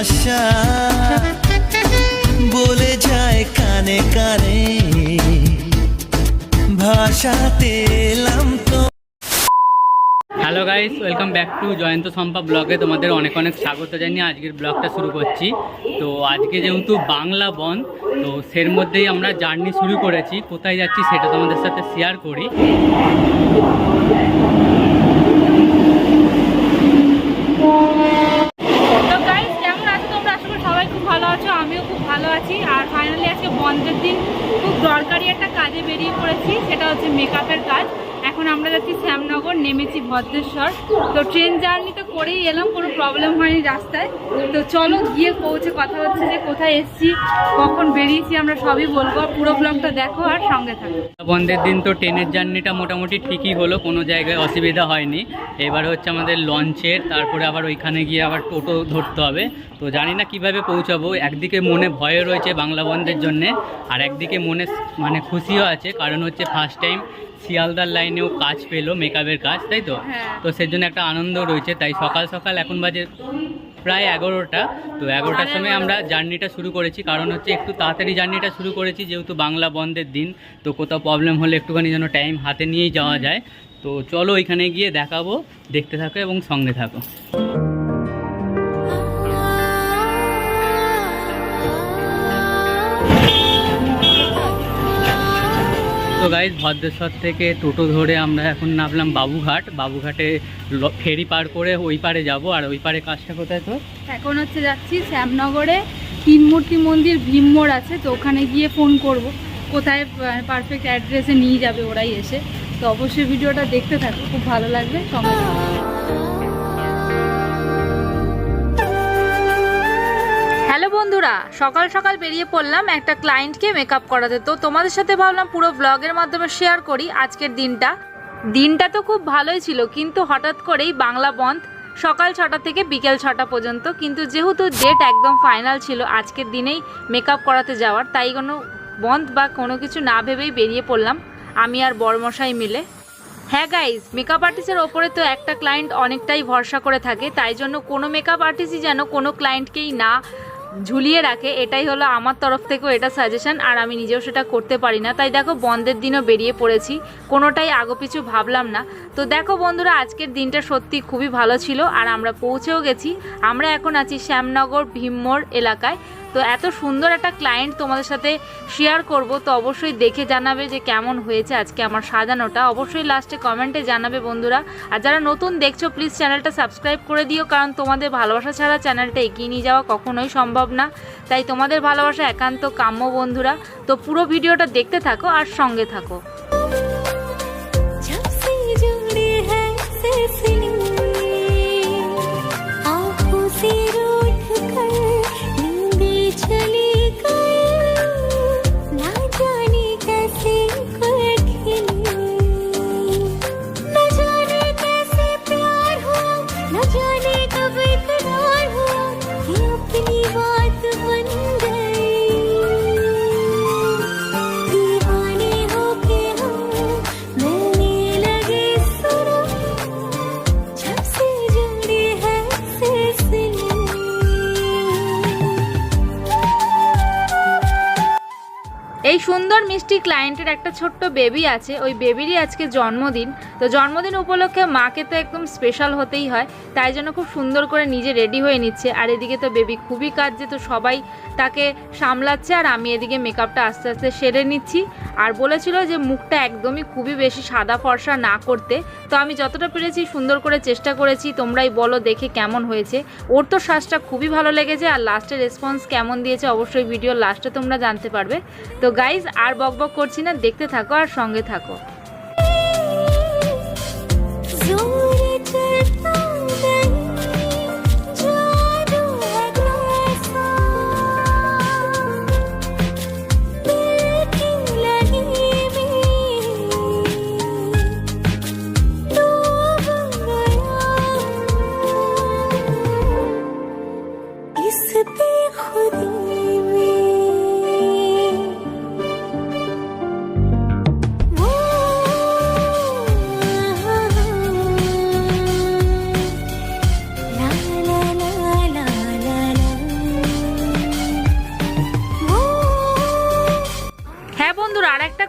ভালোবাসা বলে যায় কানে কানে। ভাষাতে তো। Hello guys, welcome back to Joyanta Sampa ব্লগে তোমাদের অনেক অনেক স্বাগত জানিয়ে আজকের ব্লগটা শুরু করছি। তো আজকে যেহেতু বাংলা বন, তো সের মধ্যেই আমরা জার্নি শুরু করেছি। কোথায় যাচ্ছি সেটা তোমাদের সাথে শেয়ার করি তো গাইস কেমন আছো তোমরা আশা করি সবাই খুব ভালো আছো আমিও খুব আর ফাইনালি আজকে বন্ধের দিন, খুব দরকারি একটা কাজে বেরিয়ে পড়েছি, সেটা হচ্ছে মেকআপের কাজ। এখন আমরা যাচ্ছি শ্যামনগর, নেমেছি ভদ্রেশ্বর। তো ট্রেন জার্নি তো করেই এলাম, কোনো প্রবলেম হয়নি রাস্তায়। তো চলো গিয়ে পৌঁছে কথা হচ্ছে যে কোথায় এসছি, কখন বেরিয়েছি আমরা সবই বলব। পুরো ব্লগটা দেখো আর সঙ্গে থাকো। বন্ধের দিন তো ট্রেনের জার্নিটা মোটামুটি ঠিকই হলো, কোনো জায়গায় অসুবিধা হয়নি। এবার হচ্ছে আমাদের লঞ্চের তারপরে আবার ওইখানে গিয়ে আবার টোটো ধরতে হবে। তো জানি না কীভাবে পৌঁছাবো, একদিকে মনে ভয় রয়েছে বাংলা বন্ধের জন্যে, আর একদিকে মনে মানে খুশিও আছে, কারণ হচ্ছে ফার্স্ট টাইম শিয়ালদার লাইনেও কাজ পেল মেকআপের কাজ তাই তো? হ্যাঁ। তো সেজন্য একটা আনন্দ রয়েছে তাই সকাল সকাল এখন বাজে প্রায় এগারোটা। তো এগারোটার সময় আমরা জার্নিটা শুরু করেছি কারণ হচ্ছে একটু তাড়াতাড়ি জার্নিটা শুরু করেছি যেহেতু বাংলা বন্ধের দিন তো কোথাও প্রবলেম হলে একটুখানি যেন টাইম হাতে নিয়েই যাওয়া যায়। তো চলো ওইখানে গিয়ে দেখাবো দেখতে থাকো এবং সঙ্গে থাকো। তো গাইজ ভদ্রেশ্বর থেকে টোটো ধরে আমরা এখন নামলাম বাবুঘাট। বাবুঘাটে ফেরি পার করে ওই পারে যাব। আর ওই পারে কাজটা কোথায় তো এখন হচ্ছে যাচ্ছি শ্যামনগরে। তিনমূর্তি মন্দির ভীমমোড় আছে, তো ওখানে গিয়ে ফোন করব। কোথায় পারফেক্ট অ্যাড্রেসে নিয়ে যাবে ওরাই এসে। তো অবশ্যই ভিডিওটা দেখতে থাকো, খুব ভালো লাগবে। সঙ্গে বন্ধুরা, সকাল সকাল বেরিয়ে পড়লাম একটা ক্লায়েন্টকে মেকআপ করাতে। তো তোমাদের সাথে ভাবলাম পুরো ব্লগের মাধ্যমে শেয়ার করি আজকের দিনটা। দিনটা তো খুব ভালোই ছিল, কিন্তু হঠাৎ করেই বাংলা বন্ধ। সকাল ছটা থেকে বিকেল ছটা পর্যন্ত, কিন্তু যেহেতু ডেট একদম ফাইনাল ছিল আজকের দিনেই মেকআপ করাতে যাওয়ার, তাই কোনো বন্ধ বা কোনো কিছু না ভেবেই বেরিয়ে পড়লাম, আমি আর বড়মশাই মিলে। হ্যাঁ গাইজ মেকআপ আর্টিস্টের ওপরে তো একটা ক্লায়েন্ট অনেকটাই ভরসা করে থাকে, তাই জন্য কোনো মেকআপ আর্টিস্টই যেন কোনো ক্লায়েন্টকেই না ঝুলিয়ে রাখে, এটাই হলো আমার তরফ থেকেও এটা সাজেশন আর আমি নিজেও সেটা করতে পারি না। তাই দেখো, বন্ধের দিনও বেরিয়ে পড়েছি, কোনোটাই আগোপিছু ভাবলাম না। তো দেখো বন্ধুরা, আজকের দিনটা সত্যি খুবই ভালো ছিল, আর আমরা পৌঁছেও গেছি। আমরা এখন আছি শ্যামনগর ভীমমোড় এলাকায়। তো এত সুন্দর একটা ক্লায়েন্ট তোমাদের সাথে শেয়ার করব, তো অবশ্যই দেখে জানাবে যে কেমন হয়েছে আজকে আমার সাজানোটা। অবশ্যই লাস্টে কমেন্টে জানাবে বন্ধুরা। আর যারা নতুন দেখছ প্লিজ চ্যানেলটা সাবস্ক্রাইব করে দিও, কারণ তোমাদের ভালোবাসা ছাড়া চ্যানেলটা এগিয়ে নিয়ে যাওয়া কখনোই সম্ভব না। তাই তোমাদের ভালোবাসা একান্ত কাম্য বন্ধুরা। তো পুরো ভিডিওটা দেখতে থাকো আর সঙ্গে থাকো। এই সুন্দর মিষ্টি ক্লায়েন্টের একটা ছোট্ট বেবি আছে। ওই বেবিরই আজকে জন্মদিন। তো জন্মদিন উপলক্ষে মাকে তো একদম স্পেশাল হতেই হয়। তাই জন্য খুব সুন্দর করে নিজে রেডি হয়ে নিচ্ছে। আর এদিকে তো বেবি খুবই কাজে তো সবাই তাকে সামলাচ্ছে আর আমি এদিকে মেকআপটা আস্তে আস্তে সেরে নিচ্ছি। আর বলেছিল যে মুখটা একদমই খুবই বেশি সাদা ফর্সা না করতে। তো আমি যতটা পেরেছি সুন্দর করে চেষ্টা করেছি, তোমরাই বলো দেখে কেমন হয়েছে। ওর তো শ্বাসটা খুবই ভালো লেগেছে আর লাস্টের রেসপন্স কেমন দিয়েছে অবশ্যই ভিডিও লাস্টে তোমরা জানতে পারবে। তো গাইজ আর বক বক করছি না দেখতে থাকো আর সঙ্গে থাকো। जोर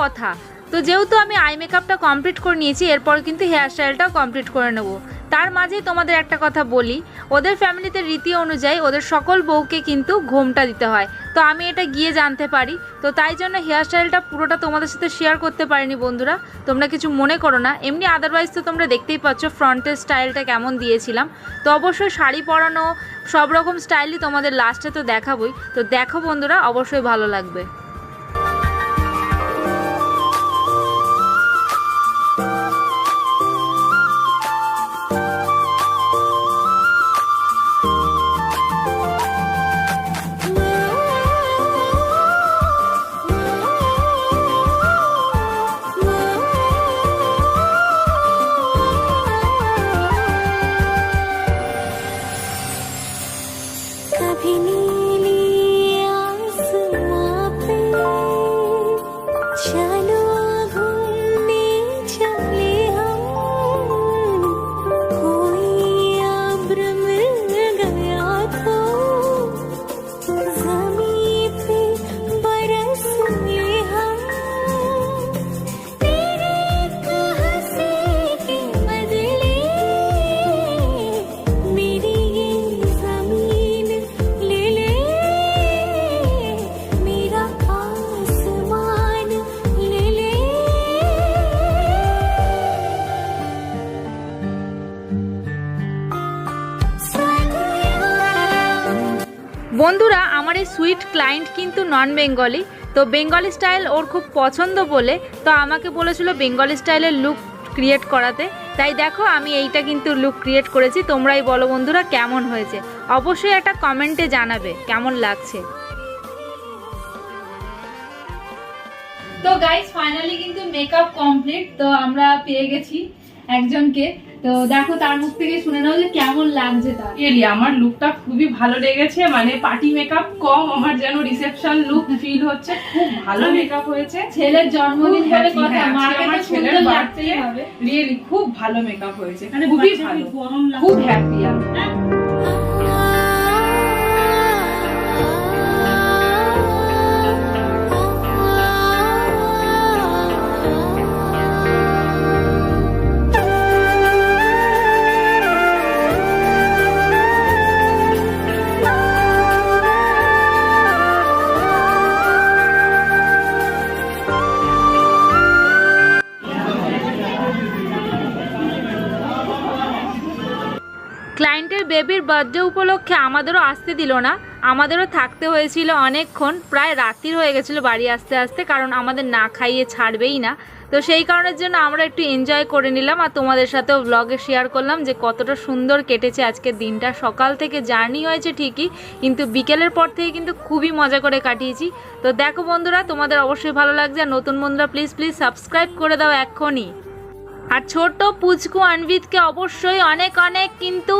কথা। তো যেহেতু আমি আই মেকআপটা কমপ্লিট করে নিয়েছি, এরপর কিন্তু হেয়ার স্টাইলটাও কমপ্লিট করে নেব। তার মাঝেই তোমাদের একটা কথা বলি, ওদের ফ্যামিলিতে রীতি অনুযায়ী ওদের সকল বউকে কিন্তু ঘোমটা দিতে হয়। তো আমি এটা গিয়ে জানতে পারি। তো তাই জন্য হেয়ার স্টাইলটা পুরোটা তোমাদের সাথে শেয়ার করতে পারিনি বন্ধুরা। তোমরা কিছু মনে করো না। এমনি আদারওয়াইজ তো তোমরা দেখতেই পাচ্ছ ফ্রন্টের স্টাইলটা কেমন দিয়েছিলাম। তো অবশ্যই শাড়ি পরানো সব রকম স্টাইলই তোমাদের লাস্টে তো দেখাবই। তো দেখো বন্ধুরা, অবশ্যই ভালো লাগবে। বন্ধুরা, আমার এই সুইট ক্লায়েন্ট কিন্তু নন বেঙ্গলি, তো বেঙ্গলি স্টাইল ওর খুব পছন্দ বলে, তো আমাকে বলেছিল বেঙ্গলি স্টাইলের লুক ক্রিয়েট করাতে। তাই দেখো, আমি এইটা কিন্তু লুক ক্রিয়েট করেছি, তোমরাই বলো বন্ধুরা কেমন হয়েছে। অবশ্যই একটা কমেন্টে জানাবে, কেমন লাগছে। তো গাইস ফাইনালি কিন্তু মেকআপ কমপ্লিট তো আমরা পেয়ে গেছি একজনকে। তো দেখো তার মুখ থেকে শুনে নাও যে কেমন লাগছে তার। রিয়েলি আমার লুকটা খুবই ভালো লেগেছে মানে পার্টি মেকআপ কম আমার যেন রিসেপশন লুক ফিল হচ্ছে খুব ভালো মেকআপ হয়েছে। ছেলের জন্মদিন বলে কথা happy, আমার ছেলের বার্থডে রিয়েলি খুব ভালো মেকআপ হয়েছে খুবই ভালো। খুব হ্যাপি আমি। বেবির বার্থডে উপলক্ষে আমাদেরও আসতে দিল না। আমাদেরও থাকতে হয়েছিল অনেকক্ষণ, প্রায় রাত্রির হয়ে গেছিল বাড়ি আসতে আসতে, কারণ আমাদের না খাইয়ে ছাড়বেই না। তো সেই কারণের জন্য আমরা একটু এনজয় করে নিলাম আর তোমাদের সাথেও ব্লগে শেয়ার করলাম যে কতটা সুন্দর কেটেছে আজকের দিনটা। সকাল থেকে জার্নি হয়েছে ঠিকই, কিন্তু বিকেলের পর থেকে কিন্তু খুবই মজা করে কাটিয়েছি। তো দেখো বন্ধুরা, তোমাদের অবশ্যই ভালো লাগছে আর নতুন বন্ধুরা প্লিজ প্লিজ সাবস্ক্রাইব করে দাও এক্ষুনি। আর ছোট্ট পুচকু আনবিতকে অবশ্যই অনেক অনেক কিন্তু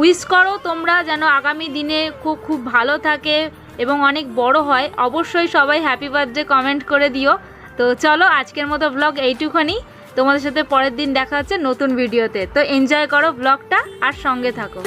উইশ করো তোমরা যেন আগামী দিনে খুব খুব ভালো থাকে এবং অনেক বড় হয়। অবশ্যই সবাই হ্যাপি বার্থডে কমেন্ট করে দিও। তো চলো আজকের মতো ব্লগ এইটুখানি তোমাদের সাথে পরের দিন দেখা হচ্ছে নতুন ভিডিওতে তো। এনজয় করো ব্লগটা আর সঙ্গে থাকো।